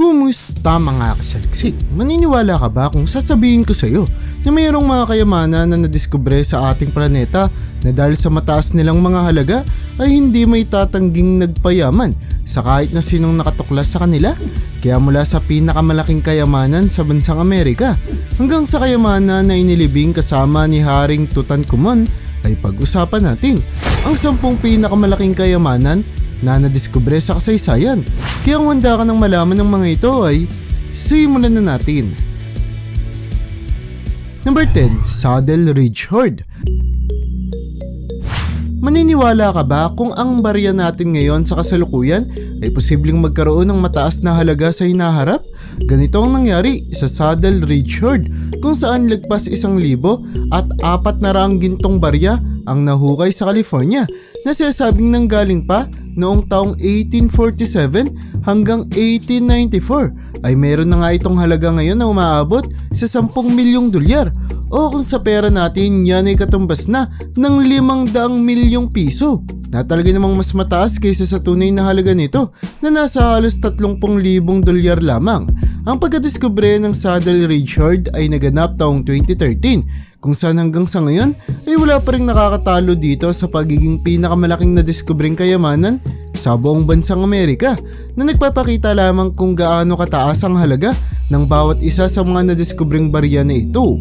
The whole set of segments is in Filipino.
Kumusta mga kasaliksik? Maniniwala ka ba kung sasabihin ko sa iyo na mayroong mga kayamanan na nadiskubre sa ating planeta na dahil sa mataas nilang mga halaga ay hindi may tatangging nagpayaman sa kahit na sinong nakatuklas sa kanila? Kaya mula sa pinakamalaking kayamanan sa bansang Amerika hanggang sa kayamanan na inilibing kasama ni Haring Tutankhamun ay pag-usapan natin ang sampung pinakamalaking kayamanan na nadiskubre sa kasaysayan. Kaya kung handa ka ng malaman ng mga ito ay simulan na natin. Number 10, Saddle Ridge Hoard. Maniniwala ka ba kung ang barya natin ngayon sa kasalukuyan ay posibleng magkaroon ng mataas na halaga sa hinaharap? Ganito ang nangyari sa Saddle Ridge Hoard kung saan lagpas isang libo at apat na raang gintong barya ang nahukay sa California na sinasabing nanggaling pa noong taong 1847 hanggang 1894 ay meron na nga itong halaga ngayon na umaabot sa 10 milyong dolyar o kung sa pera natin yan ay katumbas na ng 500 milyong piso na talaga namang mas mataas kaysa sa tunay na halaga nito na nasa halos 30,000 dolyar lamang. Ang pagkadiskubre ng Saddle Ridge Hoard ay naganap taong 2013 kung saan hanggang sa ngayon ay wala pa rin nakakatalo dito sa pagiging pinakamalaking na diskubring kayamanan sa buong bansang Amerika na nagpapakita lamang kung gaano kataas ang halaga ng bawat isa sa mga nadiskubring barya na ito.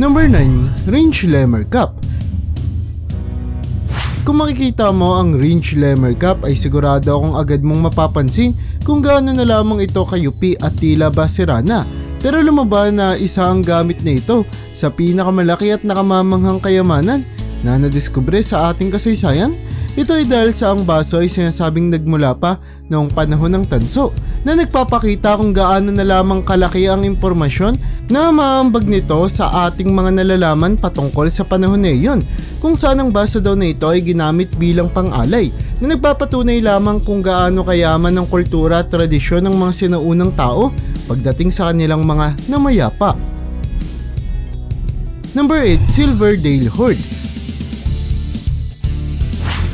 Number 9, Range Lemmer Cup. Kung makikita mo ang Range Lemmer Cup ay sigurado akong agad mong mapapansin kung gaano na lamang ito kayupi at tila ba sirana. Pero lumaba na isa ang gamit na ito sa pinakamalaki at nakamamanghang kayamanan na nadiskubre sa ating kasaysayan? Ito ay dahil sa ang baso ay sinasabing nagmula pa noong panahon ng tanso na nagpapakita kung gaano na lamang kalaki ang impormasyon na maambag nito sa ating mga nalalaman patungkol sa panahon na iyon kung saan ang baso daw na ito ay ginamit bilang pang-alay na nagpapatunay lamang kung gaano kayaman ang kultura at tradisyon ng mga sinaunang tao pagdating sa kanilang mga namayapa. Number 8, Silverdale Hoard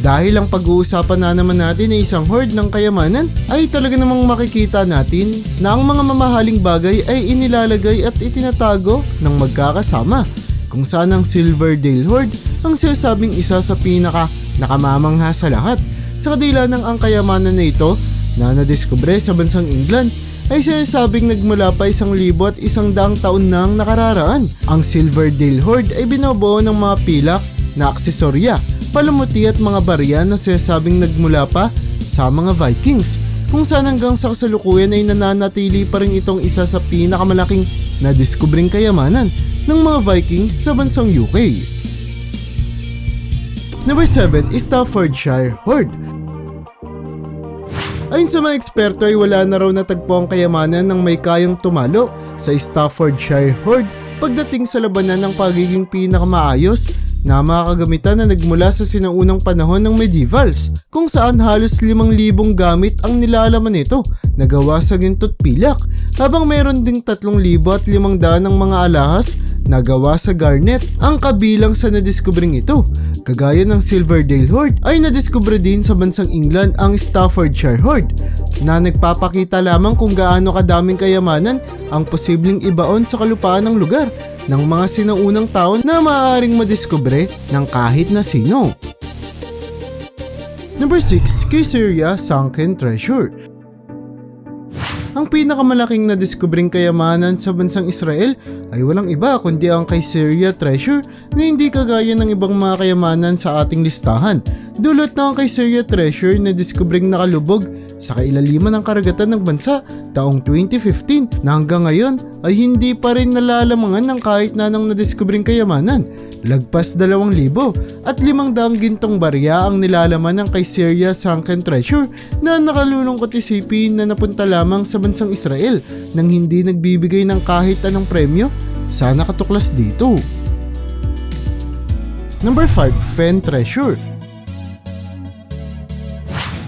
dahil ang pag-uusapan na naman natin ay isang hoard ng kayamanan, ay talaga namang makikita natin na ang mga mamahaling bagay ay inilalagay at itinatago ng magkakasama. Kung saan ang Silverdale Hoard ang sinasabing isa sa pinaka nakamamangha sa lahat. Sa kadila ng ang kayamanan na ito na nadiskubre sa bansang England ay sinasabing nagmula pa isang libo at isang daang taon nang nakararaan. Ang Silverdale Hoard ay binabuo ng mga pilak na aksesorya palamuti at mga barya na sinasabing nagmula pa sa mga Vikings kung saan hanggang sa kasalukuyan ay nananatili pa rin itong isa sa pinakamalaking na diskubring kayamanan ng mga Vikings sa bansang UK. Number 7 is Staffordshire Hoard. Ayon sa mga eksperto ay wala na raw natagpo ang kayamanan ng may kayang tumalo sa Staffordshire Hoard pagdating sa labanan ng pagiging pinakamaayos na mga kagamitan na nagmula sa sinaunang panahon ng medievals kung saan halos 5,000 gamit ang nilalaman nito na gawa sa ginto't pilak habang meron ding 3,500 ng mga alahas na gawa sa garnet ang kabilang sa nadiskubring ito. Kagaya ng Silverdale Hoard ay nadiskubre din sa bansang England ang Staffordshire Hoard na nagpapakita lamang kung gaano kadaming kayamanan ang posibleng ibaon sa kalupaan ng lugar ng mga sinaunang tao na maaaring madiskubre ng kahit na sino. Number 6, Caesarea Sunken Treasure ang pinakamalaking nadiskubring kayamanan sa bansang Israel ay walang iba kundi ang Caesarea Treasure na hindi kagaya ng ibang mga kayamanan sa ating listahan. Dulot na ang Caesarea Treasure na diskubring nakalubog sa kailaliman ng karagatan ng bansa taong 2015 na hanggang ngayon ay hindi pa rin nalalamangan ng kahit na nang nadiskubring kayamanan. Lagpas 2,000 at 500 gintong barya ang nilalaman ng kay Syria Sunken Treasure na nakalulungkot isipin na napunta lamang sa bansang Israel nang hindi nagbibigay ng kahit anong premyo. Sana katuklas dito. Number 5, Fen Treasure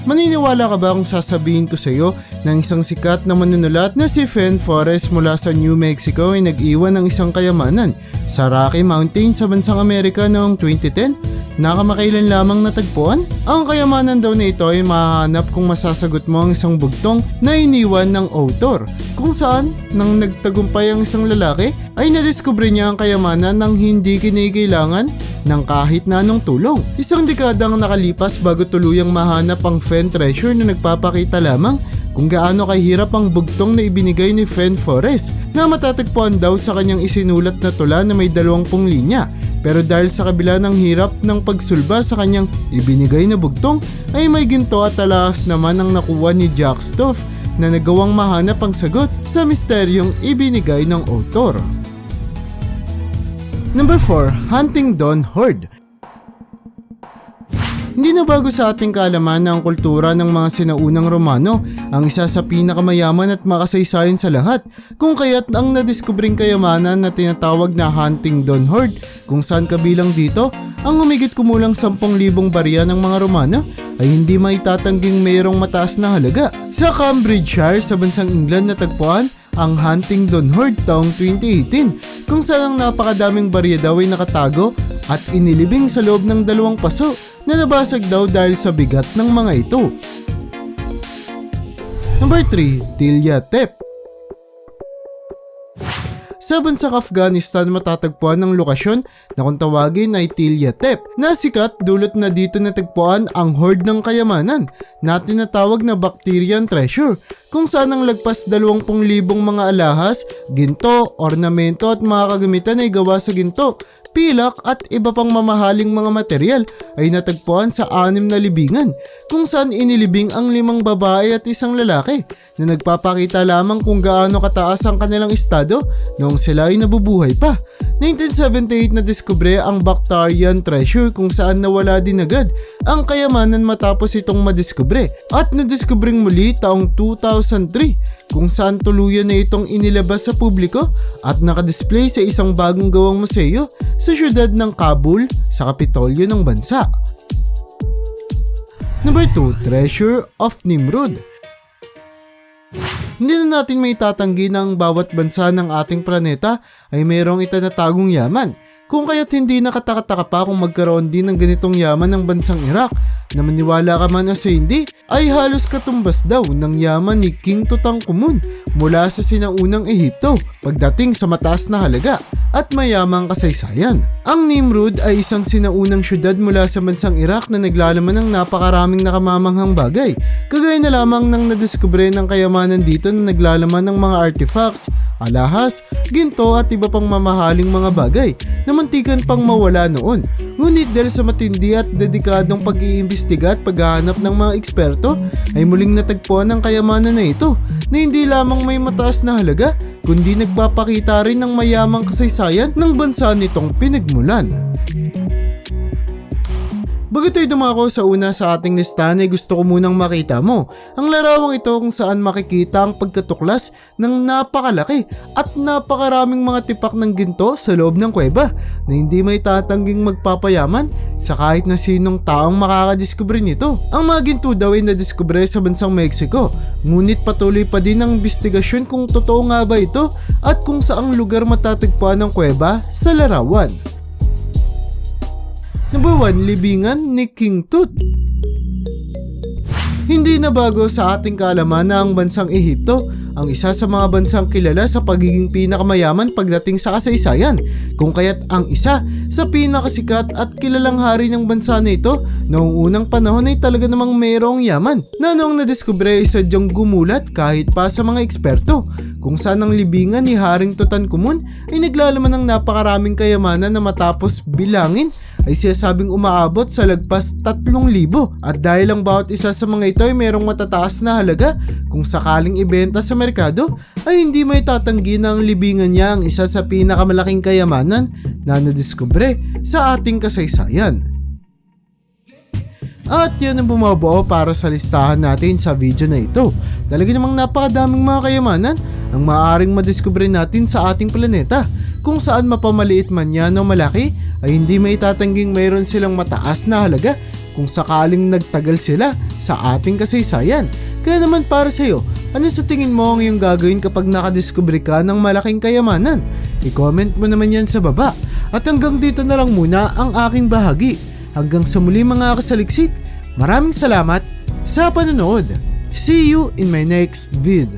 Maniniwala ka ba kung sasabihin ko sa iyo na isang sikat na manunulat na si Fen Forrest mula sa New Mexico ay nag-iwan ng isang kayamanan sa Rocky Mountain sa bansang Amerika noong 2010? nakamakailan lamang natagpuan? Ang kayamanan daw na ito ay mahanap kung masasagot mo ang isang bugtong na iniwan ng author. Kung saan, nang nagtagumpay ang isang lalaki, ay nadiskubre niya ang kayamanan ng hindi kinikailangan ng kahit na anong tulong. Isang dekadang nakalipas bago tuluyang mahanap ang Fen treasure na nagpapakita lamang kung gaano kahirap ang bugtong na ibinigay ni Fen Forrest na matatagpuan daw sa kanyang isinulat na tula na may dalawampung linya. Pero dahil sa kabila ng hirap ng pagsulba sa kanyang ibinigay na bugtong ay may ginto at talas naman ang nakuha ni Jack Stoff na nagawang mahanap ang sagot sa misteryong ibinigay ng author. Number 4, Hunting Dawn Horde hindi na bago sa ating kaalaman ang kultura ng mga sinaunang Romano ang isa sa pinakamayaman at makasaysayan sa lahat kung kaya't ang nadiskubring kayamanan na tinatawag na Huntingdon Horde kung saan kabilang dito ang umigit kumulang 10,000 barya ng mga Romano ay hindi maitatangging mayroong mataas na halaga. Sa Cambridgeshire sa bansang England natagpuan ang Huntingdon Horde taong 2018 kung saan ang napakadaming barya daw ay nakatago at inilibing sa loob ng dalawang paso na nabasag daw dahil sa bigat ng mga ito. Number 3, Tilya Tep sa bansang Afghanistan matatagpuan ng lokasyon na kung tawagin ay Tilya Tep na sikat dulot na dito natagpuan ang horde ng kayamanan na tinatawag na Bacterian Treasure kung saan ang lagpas 20,000 mga alahas, ginto, ornamento at mga kagamitan ay gawa sa ginto pilak at iba pang mamahaling mga material ay natagpuan sa anim na libingan kung saan inilibing ang limang babae at isang lalaki na nagpapakita lamang kung gaano kataas ang kanilang estado noong sila ay nabubuhay pa. 1978 na diskubre ang Bacterian Treasure kung saan nawala din agad ang kayamanan matapos itong madiskubre at nadiskubring muli taong 2003 kung saan tuluyan na itong inilabas sa publiko at nakadisplay sa isang bagong gawang museo sa syudad ng Kabul sa kapitolyo ng bansa. Number 2, Treasure of Nimrod hindi na natin may tatanggi na ang bawat bansa ng ating planeta ay mayroong itinatagong yaman kung kaya't hindi nakatakataka pa kung magkaroon din ng ganitong yaman ng bansang Iraq na maniwala ka man o sa hindi ay halos katumbas daw ng yaman ni King Tutankhamun mula sa sinaunang Ehipto pagdating sa mataas na halaga at mayamang kasaysayan. Ang Nimrud ay isang sinaunang syudad mula sa bansang Iraq na naglalaman ng napakaraming nakamamanghang bagay. Kagaya na lamang ng nadiskubre ng kayamanan dito na naglalaman ng mga artifacts, alahas, ginto at iba pang mamahaling mga bagay na muntikan pang mawala noon. Ngunit dahil sa matindi at dedikadong pag-iimbestiga at paghahanap ng mga eksperto, ay muling natagpuan ang kayamanan na ito na hindi lamang may mataas na halaga, kundi nagpapakita rin ng mayamang kasaysayan ng bansa nitong pinagmulan. Bago tayo dumako sa una sa ating listahan ay gusto ko munang makita mo ang larawang ito kung saan makikita ang pagkatuklas ng napakalaki at napakaraming mga tipak ng ginto sa loob ng kuweba na hindi may tatangging magpapayaman sa kahit na sinong taong makakadiskubre nito. Ang mga ginto daw ay nadiskubre sa bansang Mexico ngunit patuloy pa din ang investigasyon kung totoo nga ba ito at kung saang lugar matatagpuan ang kuweba sa larawan. Number 1, libingan ni King Tut. Hindi na bago sa ating kaalaman na ang bansang Ehipto ang isa sa mga bansang kilala sa pagiging pinakamayaman pagdating sa kasaysayan kung kaya't ang isa sa pinakasikat at kilalang hari ng bansa na ito noong unang panahon ay talaga namang mayroong yaman na noong nadiskubre ay sadyang gumulat kahit pa sa mga eksperto kung saan ang libingan ni Haring Tutankhamun ay naglalaman ng napakaraming kayamanan na matapos bilangin ay sinasabing umaabot sa lagpas 3,000 at dahil ang bawat isa sa mga ito ay mayroong matataas na halaga kung sakaling ibenta sa merkado ay hindi may tatanggi na ang libingan niya ang isa sa pinakamalaking kayamanan na nadiskubre sa ating kasaysayan. At yan ang bumabuo para sa listahan natin sa video na ito. Talaga namang napakadaming mga kayamanan ang maaaring madiskubre natin sa ating planeta kung saan mapamaliit man yan o malaki ay hindi may tatangging mayroon silang mataas na halaga kung sakaling nagtagal sila sa ating kasaysayan. Kaya naman para sa iyo, ano sa tingin mo ang iyong gagawin kapag nakadiskubre ka ng malaking kayamanan? I-comment mo naman yan sa baba. At hanggang dito na lang muna ang aking bahagi. Hanggang sa muli mga kasaliksik, maraming salamat sa panonood. See you in my next vid.